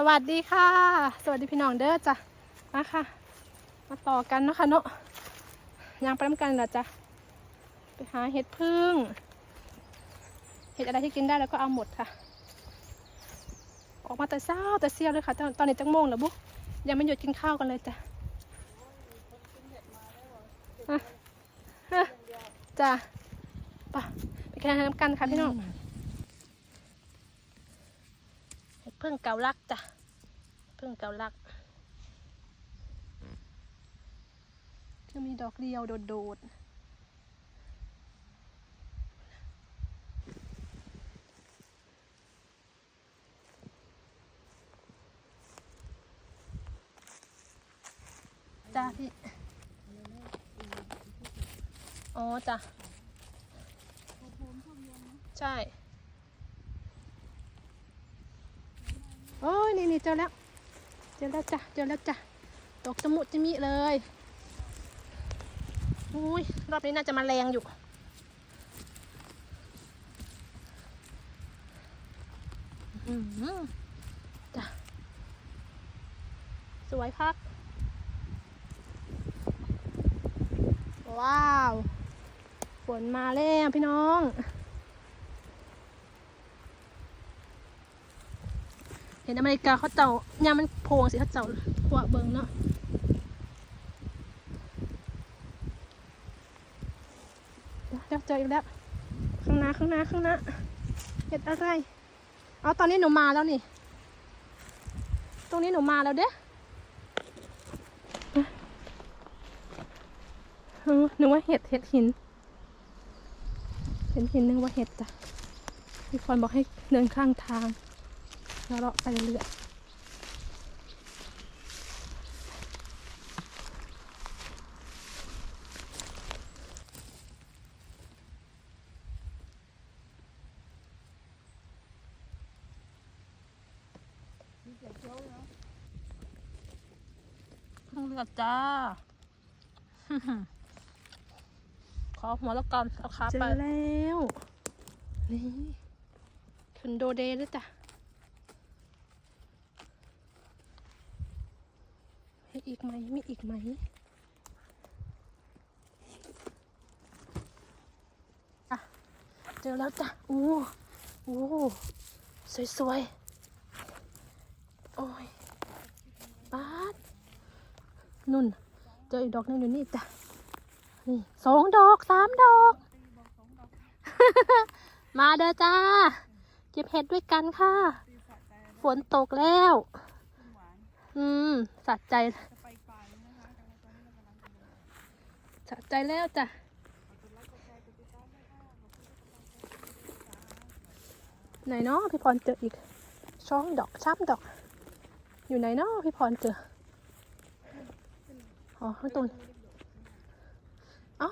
สวัสดีค่ะ สวัสดีพี่น้องเด้อจ้ะมาค่ะ มาต่อกันเนาะคะเนาะยางไปน้ำกันเหรอจ้ะไปหาเห็ดพึ่งเห็ดอะไรที่กินได้แล้วก็เอาหมดค่ะ ออกมาแต่เช้าแต่เสี้ยวเลยค่ะ ตอนตอนนี้จังโมงแล้วบุ๊ยังไม่หยุดกินข้าวกันเลยจ้ะจ้ะไปไปกินอาหารกันค่ะพี่น้อง เห็ด พึ่งเกาลักจ้ะพึ่งเกาลักจะมีดอกเดียวโดดๆจ้าพี่ อ๋อจ้ะใช่ โอ้ยนี่นี่เจอแล้ว เจอแล้วจ้ะ เจอแล้วจ้ะ ตกจมุจิมิเลยอุ้ยรอบนี้น่าจะมาแรงอยู่ อือหือจ้ะ สวยครับว้าว ฝนมาแล้วพี่น้อง ห็นอเมริกาเขาเจ้ายามมันโพงสิเขาเจ้าขวเบิงเนาะเดี๋ยวเจออีกแล้ว ข้างหน้าข้างหน้าข้างหน้าเห็ดอะไรเอาตอนนี้หนูมาแล้วนี่ ตรงนี้หนูมาแล้วเด้ออนึกว่าเห็ดเห็ดหิน เห็นหินนึกว่าเห็ดจ้ะมีคนบอกให้เดินข้างทาง แล้วเราะไปเรื่อยๆเพิ่งเลือกจ้า ขอหัวแล้วกันเอาขาเจไปอแล้ว นี่ ขึ้นโดเดแล้วจ้ะให้ อีกไหมมีอีกไหมอะเจอแล้วจ้ะโอ้โอ้สวยๆ โอ้ยปาดนุ่น เจออีกดอกหนึงอยู่นี่จ้ะ นี่สองดอกสามดอก มาเด้อจ้า เก็บเห็ดด้วยกันค่ะ ฝนตกแล้ว อืมสะใจ สะใจแล้วจ้ะไหนเนาะพี่พรเจออีกช่องดอกช้ำดอก อยู่ไหนเนาะพี่พรเจออ๋อข้างตรงเอ้า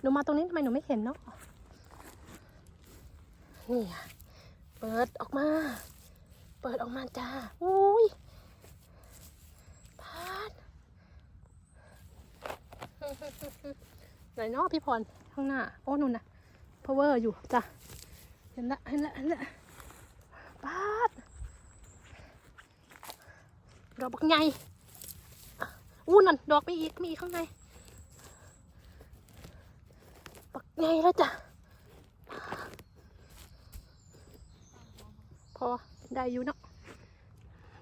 หนูมาตรงนี้ทำไมหนูไม่เห็นเนาะนี่อะเปิดออกมา เปิดออกมาจ้าอุ้ยพาด ไหนเนาะพี่พรข้างหน้า โอ้นุ่นนะ power อยู่จ้ะเห็นละเห็นละเห็นละปาดดอกบักใหญ่อู้นั่นดอกไปอีกมีอีกข้างในบักใหญ่แล้วจ้ะพอได้อยู่เนาะ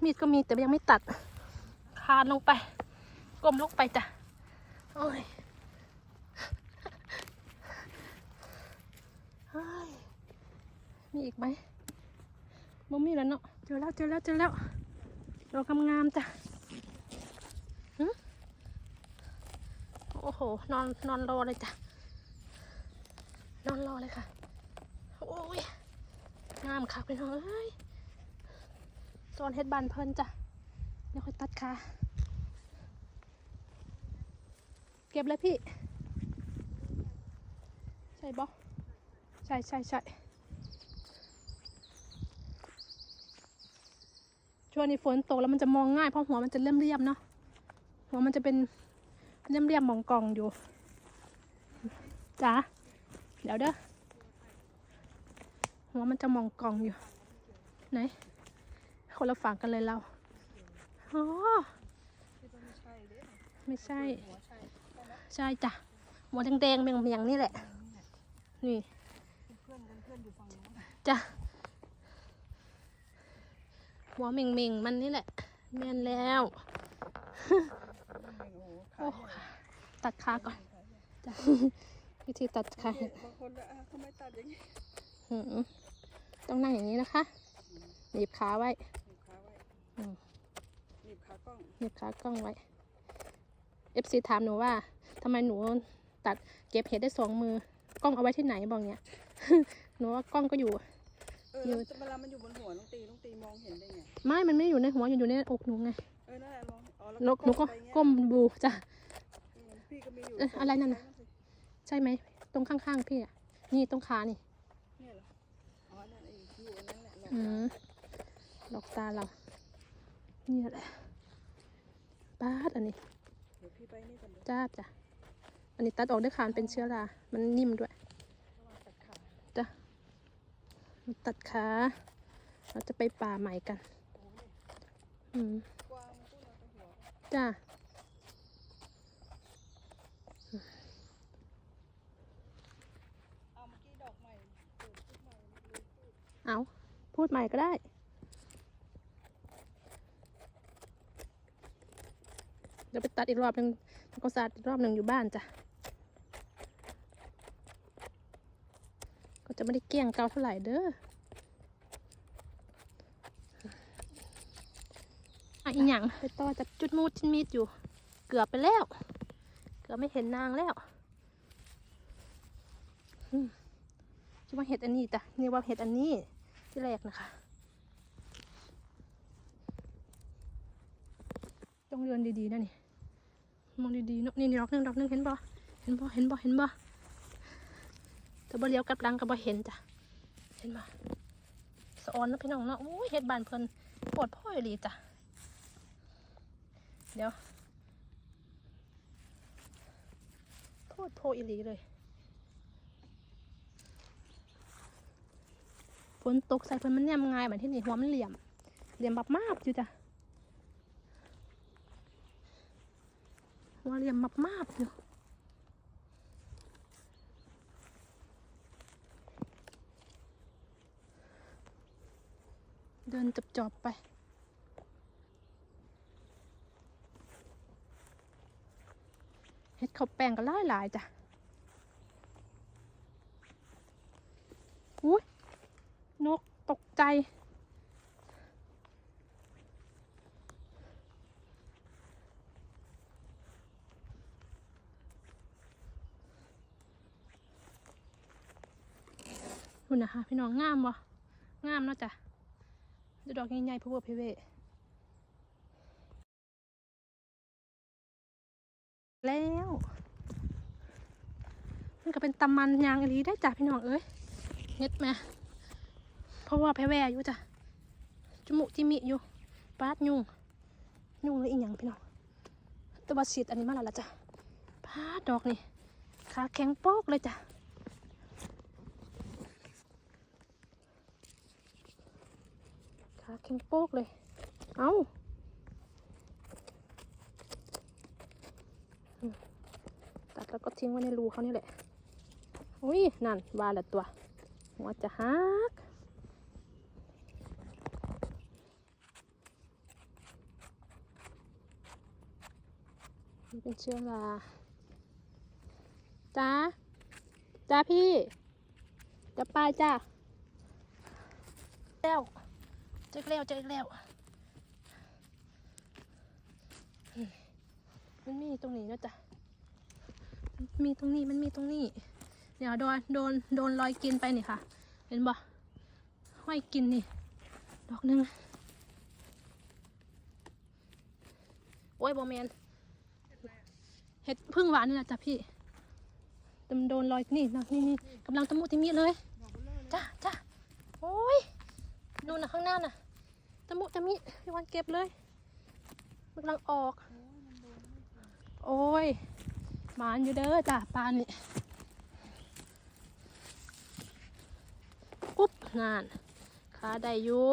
มีดก็มีแต่ยังไม่ตัด คานลงไปก้มลงไปจ้ะโอ้ยเฮ้ย มีอีกไหมมมีแล้วเนาะ เจอแล้วเจอแล้วเจอแล้วดอกงามๆจ้ะหึโอ้โห นอนนอนรอเลยจ้ะ นอนรอเลยค่ะ โอ้ย งามค่ะพี่น้องเอ้ยโซนเฮ็ดบานเพลินจ้ะเดี๋ยวค่อยตัดขาเก็บเลยพี่ ใช่บอใช่ใช่ใช่ ช่วงนี้ฝนตกแล้วมันจะมองง่ายเพราะหัวมันจะเรียบๆเนาะหัวมันจะเป็นเรียบๆมองกล่องอยู่จ้าเดี๋ยวเด้อหัวมันจะมองกล่องอยู่ ไหน คนละฝั่งกันเลยเราอ๋อไม่ใช่ ใช่จ้ะหัวแดงๆเมียงๆนี่แหละ นี่จ้ะ หัวเม่งๆมันนี่แหละแม่นแล้วโอ้โหโอ้ขายใหญ่ตัดขาก่อนขายใหญ่จ้ะวิธีตัดขาเห็ดบางคนละอะทำไมตัดอย่างนี้หืมต้องนั่งอย่างนี้นะคะหนีบขาไว้หนีบขาไว้อืมหนีบขากล้องหนีบขากล้องไว้ FC ถามหนูว่าทำไมหนูตัดเก็บเห็ดได้สองมือกล้องเอาไว้ที่ไหนบอกเนี้ยหนูว่ากล้องก็อยู่ เอออยู่แล้วเวลามันอยู่บนหัวน้องตีน้องตีมองเห็นได้ไง ไม่ มันไม่อยู่ในหัวอยู่ในอกหนูไง เออ นั่นแหละมองอ๋อแล้วนกหนูก็ไปเงี้ยก้มดูจ้ะเออพี่ก็มีอยู่เอ๊ะสงอะไรนั่นน่ะใช้สิใช่ไหม ตรงข้างๆพี่อะ นี่ตรงขานี่ เนี่ยเหรอ อ๋อ นั่นเองอยู่อันนั้นแหละหลอกอืเรามหลอกตาเรานี่แหละป้าดอันนี้ เดี๋ยวพี่ไปนี่ก่อนเดี๋ยวจ้าจ้ะ อันนี้ตัดออกด้วยคานเป็นเชื้อรา มันนิ่มด้วย ระวังตัดขา จ้ะ ตัดขาเราจะไปป่าใหม่กัน อืมจ้าเอาพูดใหม่ก็ได้เดี๋ยวไปตัดอีกรอบหนึ่งแล้วก็สาดอีกรอบหนึ่งอยู่บ้านจ้ะ จะไม่ได้เกลี้ยงเกาเท่าไหร่เด้ออะอีหยังไปต่อจากจุดมูดที่มีดอยู่ เกือบไปแล้ว เกือบไม่เห็นนางแล้วอืมจะว่าเห็ดอันนี้จ้ะนี่ว่าเห็ดอันนี้ที่แรกนะคะต้องเรียนดีๆนะนี่มองดีๆเนอะนี่นี่ดอกหนึงดอกหนึงเห็นบ่เห็นบ่เห็นบ่เห็นบ่ แต่บ่เลี้ยวกลับหลังก็บ่เห็นจ้ะเห็นบ่สะออนนะพี่น้องเนาะโอ้ยเฮ็ดบานเพิ่นปวดพ่อยเลยจ้ะเดี๋ยวโพดโพอีหลีเลยฝนตกใส่เพิ่นมันแนมง่ายเหมือนที่นี่หัวมันเหลี่ยม เหลี่ยมแบบมากอยู่จ้ะหัวเหลี่ยมแบบมากอยู่ เดินจับจอบๆไปเฮ็ดข้าวแป้งก็หลายหลายๆจ้ะอุ้ยนกตกใจคุณนะคะพี่น้องงามบ่งามเนาะจ้ะ ดูดอกใหญ่ๆพอเวอร์เพเวแล้วมันก็เป็นตำมันยางอีหลีได้จ้ะพี่น้องเอ้ยเฮ็ดแม่เพราะว่าเพเวอยู่จ้ะจมูกจิมิอยู่ปาดยุงยุงเลยอีหยังพี่น้องตัวาฉีดอันนี้มาแล้วล่ะจ้ะปาดดอกนี่ขาแข็งโป๊กเลยจ้ะ ขาแข็งโป๊กเลย เอาตัดแล้วก็ทิ้งไว้ในรูเขานี่แหละ อุ้ย นั่นวาละตัว หัวจะหักนี่เป็นเชื้อราจ้าจ้าพี่ จะไปจ้าแล้ว เจ๊กแล้วเจ๊กแล้วมันมีตรงนี้นะจ๊ะมันมีตรงนี้มันมีตรงนี้ เดี๋ยวโดนโดนโดนรอยกินไปนี่ค่ะ เห็นบ่ห้อยกินนี่ ดอกหนึ่งโอ้ยบอแมนเห็ดพึ่งหวานนี่แหละจ้ะพี่ต่มันโดนรอยนี่นะนี่นี่กำลังตะมุติมีเลยดอกเบลอเลยจ้าจ้าโอ้ย ดูนะข้างหน้าน่ะตะมุตะมิพี่วันเก็บเลยมันกำลังออก โอ้ยหมานอยู่เด้อจ้าปลานี่ปุ๊บนานขาได้อยู่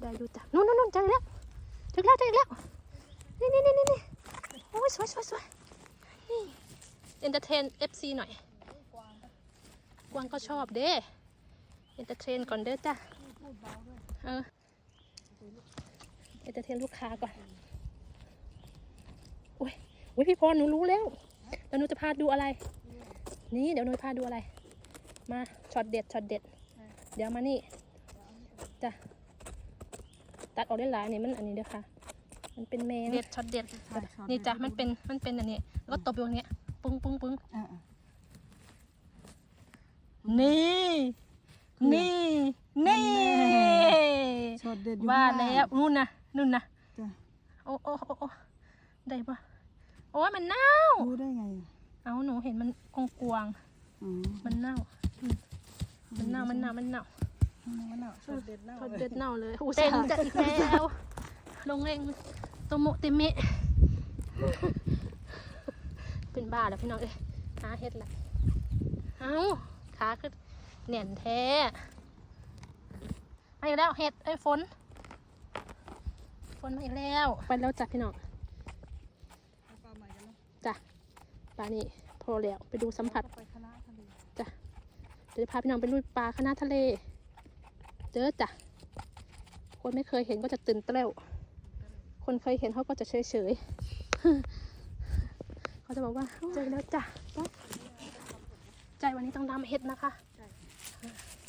ได้อยู่จ้ะนู่นนู่นนู่นเจอแล้วถึงแล้วเจอแล้วนี่นี่นี่นี่นี่โอ้ยสวยสวยสวยนี่เอนเตอร์เทนเอฟซีหน่อย กวางก็กวางก็ชอบเด้ เอนเตอร์เทนก่อนเด้อจ้ะพูดเบาด้วยเออเอนเตอร์เทนลูกค้าก่อนโอ้ยโอ้ยพี่พรหนูรู้แล้วแล้วหนูจะพาดูอะไร นี่เดี๋ยวหนูพาดูอะไร มาช็อตเด็ดช็อตเด็ด เดี๋ยวมานี่จ้ะตัดออกได้หลายนี่มันอันนี้เด้อค่ะ มันเป็นแมงเด็ดช็อตเด็ดนี่จ้ะมันเป็นมันเป็นอันนี้แล้วก็ตบอยู่ตรงเนี้ยปึ้งปึ้งปึ้งอ่านี่ นี่ นี่ ช็อตเด็ดอยู่ว่าข้งแล้งวนู่นนะนู่นนะจ้ะ โอ้โอ้โอ้โอ้ได้ปะโอ้ยมันเน่า รู้ได้ไงอะเอาหนูเห็นมันกงกวางอ๋อๆมันเน่าอืมมันเน่า มันเน่า มันเน่ามันเน่าช็อตเด็ดเน่าทอดเลยเด็ดเน่าเลยเต็งจะอีกแล้วลงเองโตโมเตมิเป็นบ้าแล้วพี่น้องเอ้ยหาเห็ดละเอาขาคือ เหนียนแท้มาอีกแล้วเห็ดเอ้ฝน ฝนมาอีกแล้ว ไปแล้วจ้ะพี่น้องปลาใหม่กันเนาะจ้ะปลานี่พอแล้วไปดูสัมผัสไปคณะทะเลจ้ะเดี๋ยวจะพาพี่น้องไปลุยปลาคณะทะเลเด้อจ้ะ คนไม่เคยเห็นก็จะตื่นเต้นคนเคยเห็นเขาก็จะเฉยเฉยเขาจะบอกว่าเจอแล้วจ้ะใจวันนี้ต้องดำเห็ดนะคะ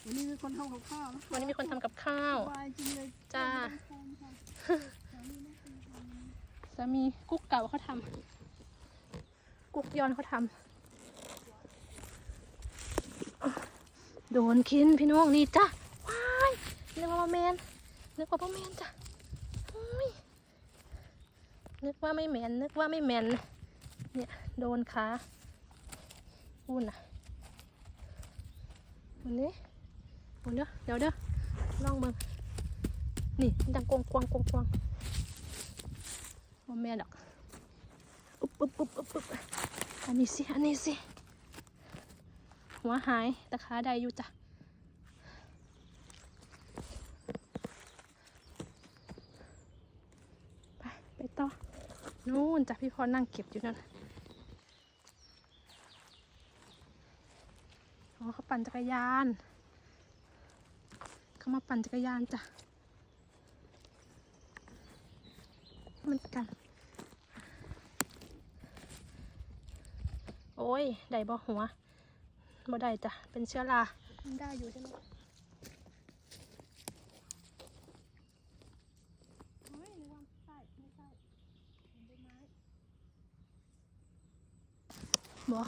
วันนี้มีคนทำกับข้าวนะวันนี้มีคนทำกับข้าว สบายจริงเลยจ้าแพงค่ะจะมีกุ๊กเก่าเขาทำกุ๊กย้อนเขาทำโดนกินพี่น้องนี่จ้ะว้ายนึกว่าบ่แมนนึกว่าพ่อแมนจ้ะอุ้ยนึกว่าไม่แมนนึกว่าไม่แมนเนี่ยโดนขาอุ่นอะ วันนี้อุ่นเด้อเดี๋ยวเด้อลองเบิ่งนี่ดังกวงกวงกวงกวงว่าแม่ดอกอุ๊บอุ๊บอุ๊บอุ๊บอุ๊บอันนี้สิอันนี้สิหัวหายตะขาใดอยู่จ้ะไปไปต่อนู่นจ้ะพี่พรนั่งเก็บอยู่นั่นอ๋อเขา ปั่นจักรยาน เขามาปั่นจักรยานจ้ะเหมือนกัน โอ้ย ได้บ่หัวบ่ได้จ้ะ เป็นเชื้อรามันได้อยู่ใช่ไหมโอ้ยนึกว่าใช่ไม่ใช่เห็นใบไม้บ่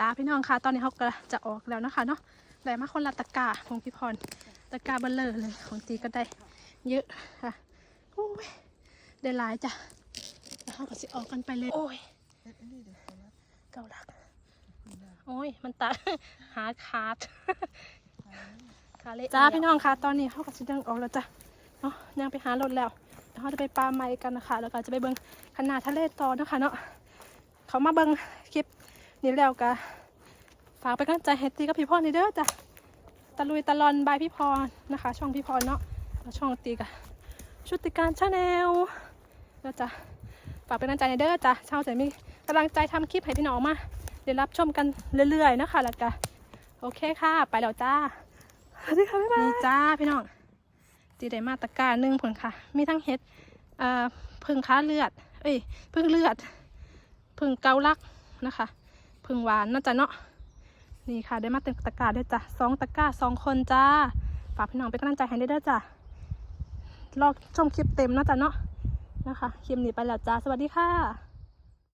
จ้าพี่น้องค่ะตอนนี้เขาก็จะออกแล้วนะคะเนาะได้มาคนละตะกร้าของพี่พรตะกร้าเบลเลอร์เลยของตีก็ได้เยอะค่ะโอ้ยได้หลายจ้ะแล้วเขาก็สิออกกันไปเลย โอ้ยเอ็ดอันนี้เดี๋ยวขอรับเก่าหลัก โอ้ยมันตัดหาขาดขาเละจ้าพี่น้องคะตอนนี้เขาก็สิเดินออกแล้วจ้ะเนาะยังไปหารถแล้วเดี๋ยวเขาจะไปปลาไม้กันนะคะ แล้วก็จะไปเบิ้งขนาดทะเลต่อนะคะเนาะเขามาเบิ้งคลิป นี้แล้วก็ฝากไปกำลังใจให้ตีกับพี่พรนี่เด้อจ้ะตะลุยตะลอนบายพี่พรนะคะ ช่องพี่พรเนาะแล้วช่องตีกับชุติการชาแนลแล้วจ้ะฝากเป็นกำลังใจในเด้อจ้ะชาวจะมีกำลังใจทำคลิปให้พี่น้องมาเดี๋ยวรับชมกันเรื่อยๆนะคะแล้วก็โอเคค่ะ ไปแล้วจ้าสวัสดีค่ะบ๊ายบายนี่จ้าพี่น้องตีได้มาตะกร้าหนึ่งผลค่ะ มีทั้งเห็ดเอ่อพึ่งค้าเลือด เอ้ยพึ่งเลือด พึ่งเกาลักนะคะ พึ่งหวานนะจ๊ะเนาะนี่ค่ะได้มาเต็มตะกร้าด้วยจ้ะสองตะกร้าสองคนจ้าฝากพี่น้องเป็นกำลังใจให้ได้ด้อจ้ะรอชมคลิปเต็มนะจ๊ะเนาะนะคะคลิปนี้ไปแล้วจ้าสวัสดีค่ะ